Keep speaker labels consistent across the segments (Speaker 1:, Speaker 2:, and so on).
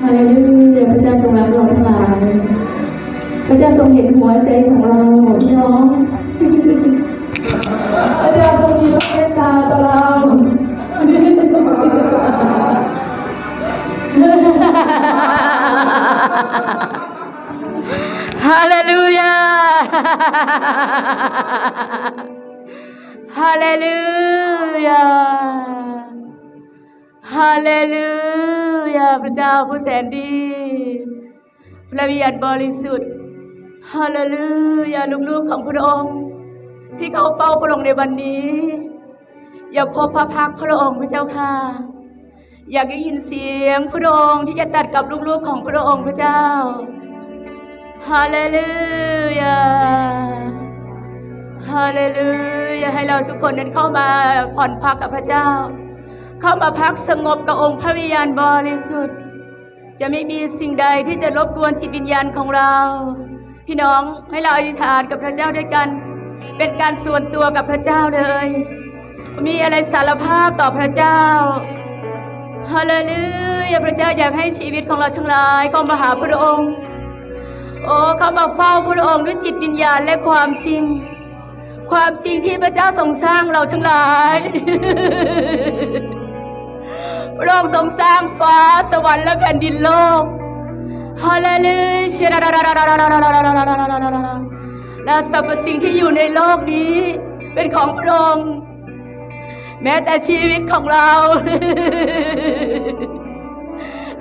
Speaker 1: ฮาเลลูยาพระเจ้าทรงรักเราทั้งหลายพระเจ้าทรงเห็นหัวใจของเราพี่น้องพระเจ้าทรงมีพระเมตตาต่อเรา
Speaker 2: ฮาเลลูยาฮาเลลูยาฮาเลลู ยาพระเจ้าผู้แสนดี พระวิญญาณบริสุทธิ์ฮาเลลูยาลูกๆของพระองค์ ที่เขาเฝ้าพระองค์ในวันนี้ อยากพบพระพักพระองค์พระเจ้าค่ะ อยากได้ยินเสียงพระองค์ที่จะตัดกับลูกๆของพระองค์พระเจ้าฮาเลลูยาฮาเลลูยาให้เราทุกคนนั้นเข้ามาผ่อนพักกับพระเจ้า เข้ามาพักสงบกับองค์พระวิญญาณบริสุทธิ์ จะไม่มีสิ่งใดที่จะรบกวนจิตวิญญาณของเรา พี่น้องให้เราอธิษฐานกับพระเจ้าด้วยกัน เป็นการส่วนตัวกับพระเจ้าเลย มีอะไรสารภาพต่อพระเจ้าฮาเลลูยาพระเจ้าอยากให้ชีวิตของเราทั้งหลายเข้ามาหาพระองค์ โอ้เข้ามาเฝ้าพระองค์ด้วยจิตวิญญาณและความจริง ความจริงที่พระเจ้าทรงสร้างเราทั้งหลาย พระองค์ทรงสร้างฟ้าสวรรค์และแผ่นดินโลกฮาเลลูยาและสรรพสิ่งที่อยู่ในโลกนี้ เป็นของพระองค์ แม้แต่ชีวิตของเรา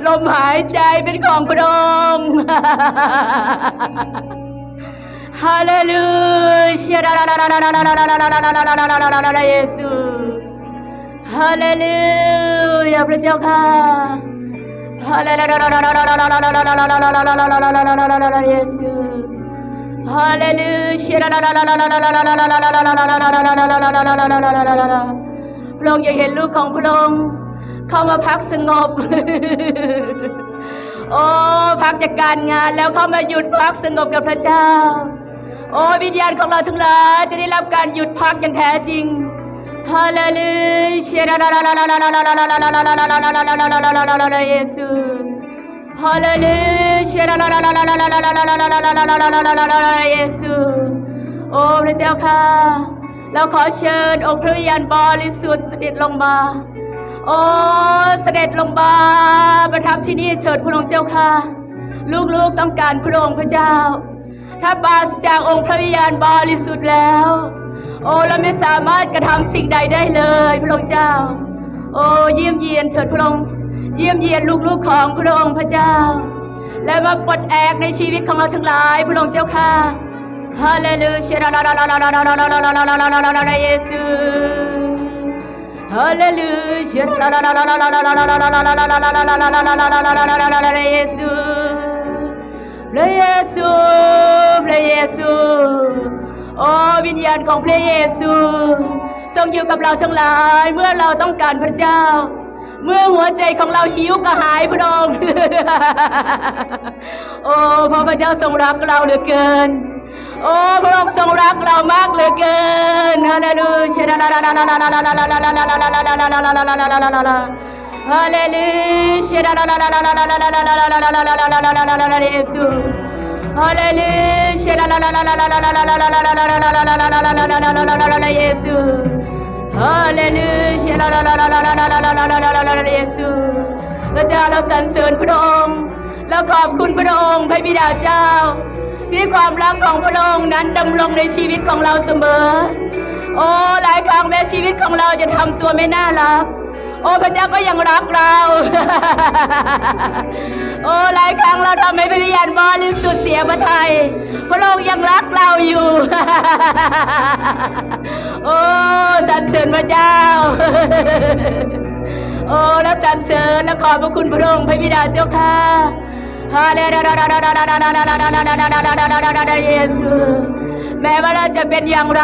Speaker 2: ลมหายใจเป็นของพระองค์ฮาเลลูยาเยซูฮาเลลู ยาพระเจ้าค่ะฮาเลลูยาเยซูฮาเลลูยาพระองค์อยากเห็นลูกของพระองค์เข้ามาพักสงบ โอ้พักจากการงานแล้วเข้ามาหยุดพักสงบกับพระเจ้า โอ้วิญญาณของเราทั้งหลายจะได้รับการหยุดพักอย่างแท้จริง โอ้พระเจ้าค่ะ เราขอเชิญองค์พระวิญญาณบริสุทธิ์เสด็จลงมา โอ้เสด็จลงมาประทับที่นี่เถิดพระองค์เจ้าค่ะ ลูกๆต้องการพระองค์พระเจ้า ถ้าปราศจากองค์พระวิญญาณบริสุทธิ์แล้ว โอ้เราไม่สามารถกระทำสิ่งใดได้เลย พระองค์เจ้า โอ้เยี่ยมเยียนเถิดพระองค์เยี่ยมเยียนลูกๆของพระองค์พระเจ้า และมาปลดแอกในชีวิตของเราทั้งหลาย พระองค์เจ้าค่ะฮาเลลูยาเยซู Hallelujah เยซูพระเยซูพระเยซู โอ้วิญญาณของพระเยซู ทรงอยู่กับเราทั้งหลาย เมื่อเราต้องการพระเจ้า เมื่อหัวใจของเราหิวกระหายพระองค์โอ้พระพระเจ้าทรงรักเราเหลือเกิน โอ้พระองค์ทรงรักเรามากเหลือเกินฮาเลลูยาฮาเลลูยาเยซูฮาเลลูยาเยซูฮาเลลูยาเยซู พระเจ้าเราสรรเสริญพระองค์เราขอบคุณพระองค์พระบิดาเจ้า ที่ความรักของพระองค์นั้นดำรงในชีวิตของเราเสมอ โอ้หลายครั้งแม้ชีวิตของเราจะทำตัวไม่น่ารัก อ้พระเจ้าก็ยังรักเรา โอ้หลายครั้งเราทำให้พระวิญญาณบริสุทธิ์เสียพระทัยพระองค์ยังรักเราอยู่ โอ้สรรเสริญพระเจ้า โอ้และสรรเสริญและขอบพระคุณพระองค์พระบิดาเจ้าค่ะฮาเลลูยาเยซูแม้ว่าเราจะเป็นอย่างไร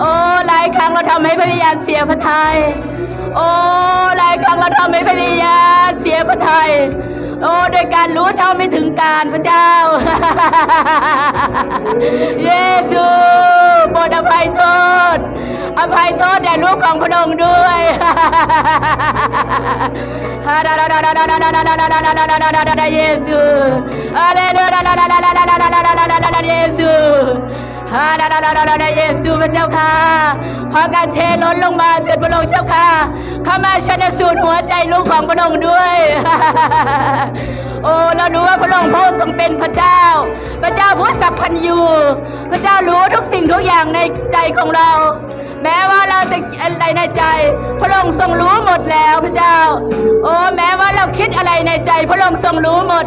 Speaker 2: โอ้หลายครั้งเราทำให้พระวิญญาณเสียพระทยัยโอ้หลายครั้งเราทำให้พระวิญญาณเสียพระทยัยโอ้โดยการรู้เท่าไม่ถึงการพระเจ้า เยซูโปรดอภัยโทษ อภัยโทษแด่ลูกของพระองค์ด้วยฮาดาดาดาดาดาดาดาดาดาดาดาดาดาดาดาเยซูฮาเลลูยาดาดาดาดาดาดาดาดาเยซู ฮาลาลาลาลาลาเยซูพระเจ้าค่ะพอการเทล้นลงมาเถิดพระองค์เจ้าค่ะเข้ามาชนะสูตรหัวใจลูกของพระองค์ด้วยโอ้เรารู้ว่าพระองค์พระทรงเป็นพระเจ้า พระเจ้าผู้สัพพันยูพระเจ้ารู้ทุกสิ่งทุกอย่างในใจของเรา แม้ว่าเราจะอะไรในใจ พระองค์ทรงรู้หมดแล้วพระเจ้า โอ้แม้ว่าเราคิดอะไรในใจ พระองค์ทรงรู้หมด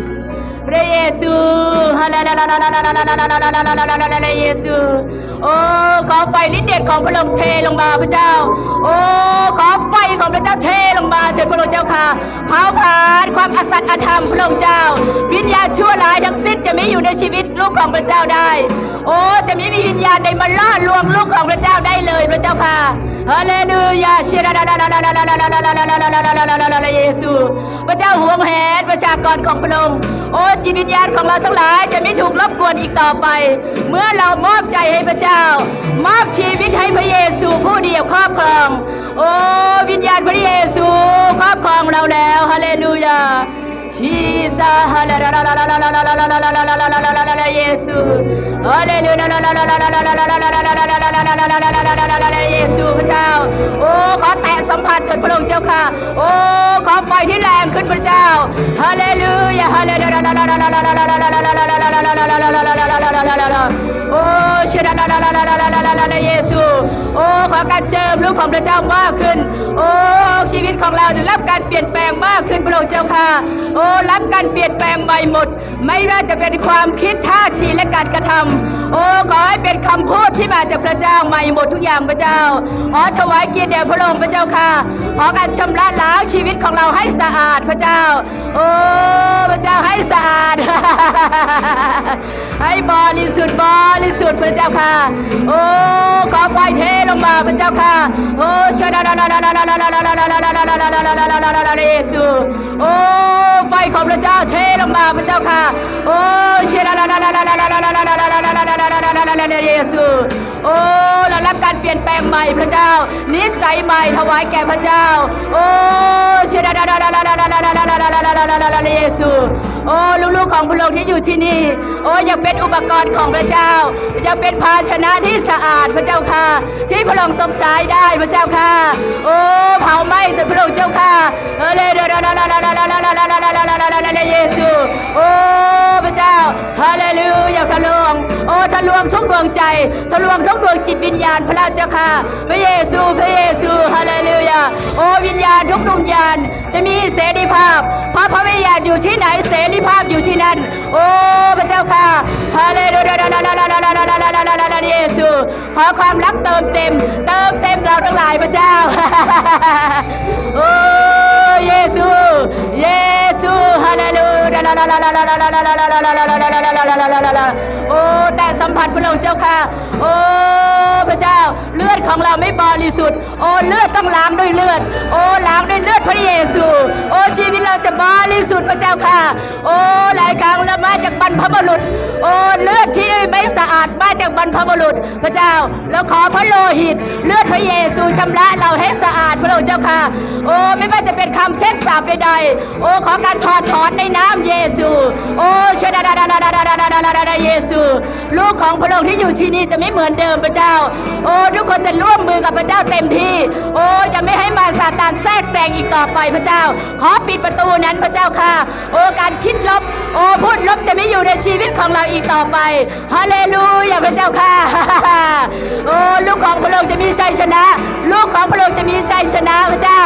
Speaker 2: พระเยซูฮาลาลาลาลาลาลาลาลาลาลาลาลาลาลาลาเยซูโอ้ขอไฟฤทธิ์เดชของพระองค์เทลงมาพระเจ้า โอ้ขอไฟของพระเจ้าเทลงมาเถิดพระองค์เจ้าค่ะเผาผลาญความอสัตย์อธรรมพระองค์เจ้า วิญญาณชั่วร้ายทั้งสิ้นจะไม่อยู่ในชีวิตลูกของพระเจ้าได้ โอ้จะไม่มีวิญญาณใดมาล่อลวงลูกของพระเจ้าได้เลยพระเจ้าค่ะ ฮาเลลูยาเชิราลาลาลาลาลาลาลาลาลาลาลาลาลาลาลาลาลาลาเยซู พระเจ้าห่วงแหนประชากรของพรงโอ้จิตวิญญาณของเราทั้งหลายจะไม่ถูกรบกวนอีกต่อไป เมื่อเรามอบใจให้พระเจ้า มอบชีวิตให้พระเยซูผู้เดียวครอบครอง โอ้วิญญาณพระเยซูครอบครองเราแล้วฮาเลลูยาชีซาฮาเลลาลาลาลาลาลาลาลาลาลาลาลาลาลาลาลาเยซูฮาเลลูยาลาลาลาลาลาลาลาลาลาลาลาลาลาลาลาลา ซูพระเจ้า โอ้ขอแตะสัมผัสเถิดพระองค์เจ้าค่ะ โอ้ขอไฟที่แรงขึ้นพระเจ้าฮาเลลูยาฮาเลลูยาโอ้ เชดาลาลาลาลาลาลาลาลาลาเยซู โอ้ขอการเจิมลูกของพระเจ้ามากขึ้น โอ้ชีวิตของเราจะรับการเปลี่ยนแปลงมากขึ้นพระองค์เจ้าค่ะ โอ้รับการเปลี่ยนแปลงใหม่หมด ไม่ว่าจะเป็นความคิดท่าทีและการกระทำโอ้ขอให้เป็นคำพูดที่มาจากพระเจ้าใหม่หมดทุกอย่างพระเจ้าขอถวายเกียรติแด่พระองค์พระเจ้าค่ะ ขอการชำระล้างชีวิตของเราให้สะอาดพระเจ้า โอ้พระเจ้าให้สะอาด ให้บริสุทธิ์บริสุทธิ์พระเจ้าค่ะ โอ้ขอไฟเทลงมาพระเจ้าค่ะ โอ้ชาดาลาลาลาลาลาลาลาลาลาลาลาลาลาลาลาลาลาลาลาเยซูโอ้ไฟของพระเจ้าเทลงมาพระเจ้าค่ะ โอ้ชาดาลาลาลาลาลาลาลาลาลาลาลาลาลาลาลาลาลาลาลาเยซูโอ้เรารับการเปลี่ยนแปลงใหม่พระเจ้านิสัยใหม่ถวายแก่พระเจ้าโอ้ชาดาลาลาลาลาลาลาลาลาลาลาลาลาลาลาลาลาเยซูโอ้ลูกๆของพระองค์ที่อยู่ที่นี่โอ้ยังเป็นอุปกรณ์ของพระเจ้า ยังเป็นภาชนะที่สะอาดพระเจ้าค่ะ ที่พระองค์ทรงใช้ได้พระเจ้าค่ะ โอ้เผาไหม้แต่พระองค์เจ้าค่ะเออเลเดรเยซูโอ้พระเจ้าฮาเลลูยาพระองโอ้ทะลวงทุกดวงใจทะลวงทุกดวงจิตวิญญาณพระเจ้าค่ะ พระเยซูพระเยซูฮาเลลูยาโอ้วิญญาณทุกดวงวิญญาณจะมีเสรีภาพเพราะพระวิญญาณอยู่ที่ไหนเสรีภาพอยู่ที่นั่น โอ้พระเจ้าค่ะฮาเลลูยาลาลาลาลาลาลาลาลาลาลาลาลาเยซูขอความรักเติมเต็ม เติมเต็มเราทั้งหลายพระเจ้าโอ้เยซูเยซูฮาเลลูยาลาลาลาลาลาลาลาลาลาลาลาลาลาลาลาลาลาลาลาโอ้แต่สัมผัสพระองค์เจ้าค่ะโอ้พระเจ้าเลือดของเราไม่บริสุทธิ์โอ้เลือดต้องล้างด้วยเลือด โอ้ล้างด้วยเลือดพระเยซู โอ้ชีวิตเราจะบริสุทธิ์พระเจ้าค่ะ โอ้หลายครั้งเรามาจากบรรพบุรุษโอ้เลือดที่ไม่สะอาดมาจากบรรพบุรุษ พระเจ้าเราขอพระโลหิต เลือดพระเยซูชำระเราให้สะอาดพระองค์เจ้าค่ะ โอ้ไม่ว่าจะเป็นคำเช็ดสาบใดๆ โอ้ขอการถอดถอนในน้ำเยซู โอ้เชดาดาดาดาดาดาดาดาดา ซูลูกของพระองค์ที่อยู่ที่นี่จะไม่เหมือนเดิมพระเจ้า โอ้ทุกคนจะร่วมมือกับพระเจ้าเต็มที่ โอ้จะไม่ให้มารซาตานแทรกแซงอีกต่อไปพระเจ้า ขอปิดประตูนั้นพระเจ้าค่ะ โอ้การคิดลบ โอ้พูดลบจะไม่อยู่ในชีวิตของเราอีกต่อไปฮาเลลูยาพระเจ้าค่ะโอ้ลูกของพระองค์จะมีชัยชนะ ลูกของพระองค์จะมีชัยชนะพระเจ้า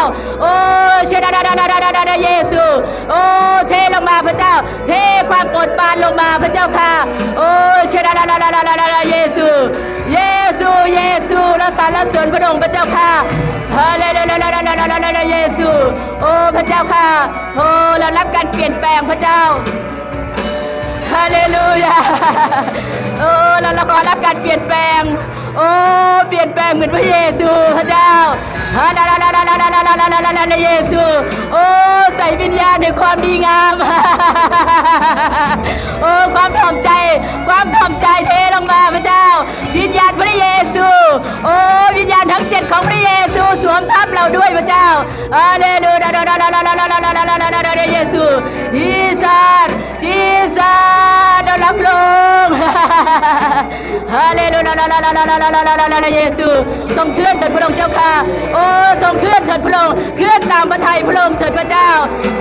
Speaker 2: เจ้าเทความโปรดปรานลงมาพระเจ้าค่ะ โอ้เชดาดาดาดาดาดาดาดาเยซู เยซูเยซูและสรรเสริญพระองค์พระเจ้าค่ะฮาเลลูยาลาลาลาลาลาลาลาเยซู โอ้พระเจ้าค่ะโอ้เรารับการเปลี่ยนแปลงพระเจ้าฮาเลลูยาโอ้เราเราขอรับการเปลี่ยนแปลงโอ้เปลี่ยนแปลงเหมือนพระเยซูพระเจ้าฮาลาลาลาลาลาลาลาลาลาลาเยซูโอ้ ส่วิญญาณในความดีงาม โอ้ความถ่อมใจ ความถ่อมใจเทลงมาพระเจ้า วิญญาณพระเยซู โอ้วิญญาณทั้งเจ็ดของพระเยซูสวมทับเราด้วยพระเจ้าฮาเลลูยาลาลาลาลาลาลาลาลาลาลาลาลาเยซูอีสานจีสานรารับลงฮาเลลูยาลาลาลาลาลาลาลาลาลาเยซูทรงเคลื่อนเถิดพระองค์เจ้าค่ะโอ้ทรงเคลื่อนเถิดพระองค์เคลื่อนตามพระทัยพระองค์เถิดพระเจ้า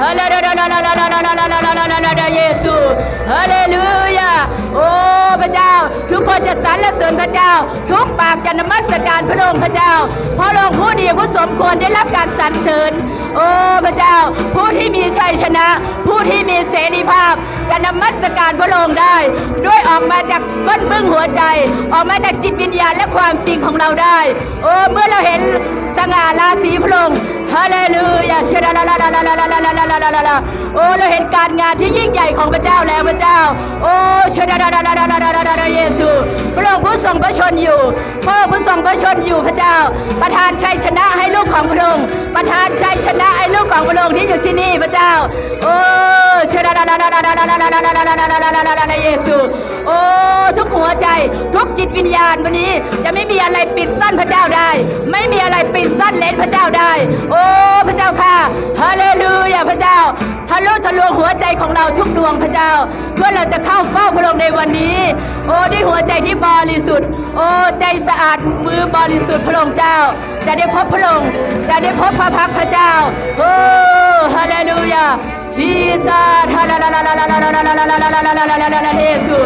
Speaker 2: ฮาเลลูยาลาลาลาลาลาลาลาลาลาลาลาลาเยซูฮาเลลูยาโอ้พระเจ้า ทุกคนจะสรรเสริญพระเจ้า ทุกปากจะนมัสการพระองค์พระเจ้าพระองค์ผู้ดีผู้สมควรได้รับการสรรเสริญโอ้พระเจ้า ผู้ที่มีชัยชนะ ผู้ที่มีเสรีภาพ จะนมัสการพระองค์ได้ ด้วยออกมาจากก้นบึ้งหัวใจ ออกมาจากจิตวิญญาณและความจริงของเราได้ โอ้เมื่อเราเห็นสง่าราศีพระองค์ฮาเลลูยาเชดาลาลาลาลาลาลาลาลาลาลาลาลาโอ้เราเห็นการงานที่ยิ่งใหญ่ของพระเจ้าแล้วพระเจ้า โอ้เชดาลาลาลาลาลาลาลาลาลาเยซูพระองค์ผู้ทรงพระชนอยู่พระองค์ผู้ทรงพระชนอยู่พระเจ้า ประทานชัยชนะให้ลูกของพระองค์ประทานชัยชนะให้ลูกของพระองค์ที่อยู่ที่นี่พระเจ้า โอ้ เชดาลาลาลาลาลาลาลาลาลาลาลาลาลาลาลาลาเยซูโอ้ทุกหัวใจ ทุกจิตวิญญาณวันนี้ จะไม่มีอะไรปิดกั้นพระเจ้าได้ ไม่มีอะไรปิดกั้นเลนพระเจ้าได้ โอ้พระเจ้าค่ะฮาเลลูยาพระเจ้าทะลุทะลวงหัวใจของเราทุกดวงพระเจ้า เพื่อเราจะเข้าเฝ้าพระองค์ในวันนี้ โอ้ด้วยหัวใจที่บริสุทธิ์ โอ้ใจสะอาดมือบริสุทธิ์พระองค์เจ้า จะได้พบพระองค์จะได้พบพระพักพระเจ้าโอ้ฮาเลลูยา Jesus, Yesu,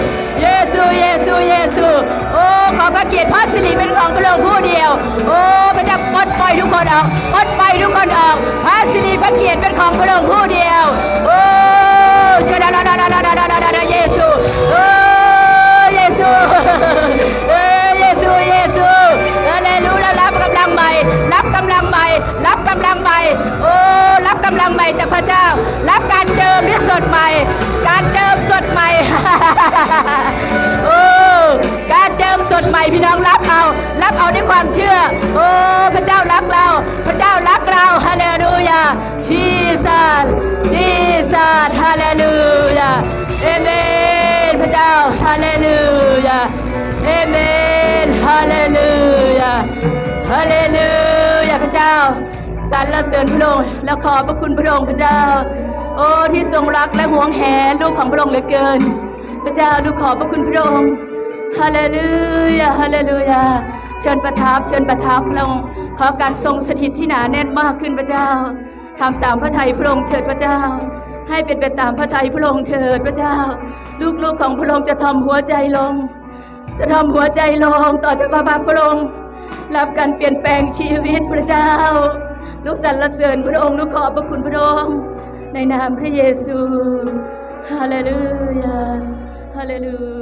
Speaker 2: Yesu, Yesu, Yesu. โอ้ขอพระเกียรติพระสิริเป็นของพระองค์ผู้เดียว โอ้พระเจ้าปลดปทุกคนออกปลดปทุกคนออกพระสิริพระเกียรติเป็นของพระองค์ผู้เดียว โอ้ชื่อดาดาดาดาดาดาดาเยซูโอ้เยซูเอ้เยซูเยซูอะไรรู้แล้วรับกำลังใหม่รับกำลังใหม่รับกำลังใหม่โอ้รับกำลังใหม่จากพระเจ้า เจิมที่สดใหม่ การเจิมสดใหม่โอ้การเจิมสดใหม่พี่น้องรับเอา รับเอาด้วยความเชื่อ โอ้พระเจ้ารักเรา พระเจ้ารักเราฮาเลลูยาชีสัสจีสัสฮาเลลูยาเอเมนพระเจ้าฮาเลลูยาเอเมนฮาเลลูยาฮาเลลูยาพระเจ้าสรรเสริญพระองค์และขอบพระคุณพระองค์พระเจ้า โอ้ที่ทรงรักและห่วงแหนลูกของพระองค์เหลือเกิน พระเจ้าดูขอบพระคุณพระองค์ฮาเลลูยาฮาเลลูยาเชิญประทับเชิญประทับพระองค์ขอการทรงสถิตที่หนาแน่นมากขึ้นพระเจ้าทำตามพระทัยพระองค์เถิดพระเจ้า ให้เป็นไปตามพระทัยพระองค์เถิดพระเจ้า ลูกๆของพระองค์จะทำหัวใจลง จะทำหัวใจลงต่อจากพระพักตร์พระองค์รับการเปลี่ยนแปลงชีวิตพระเจ้า ลูกสรรเสริญพระองค์ลูกขอบพระคุณพระองค์ ในนามพระเยซู ฮาเลลูยา ฮาเลลู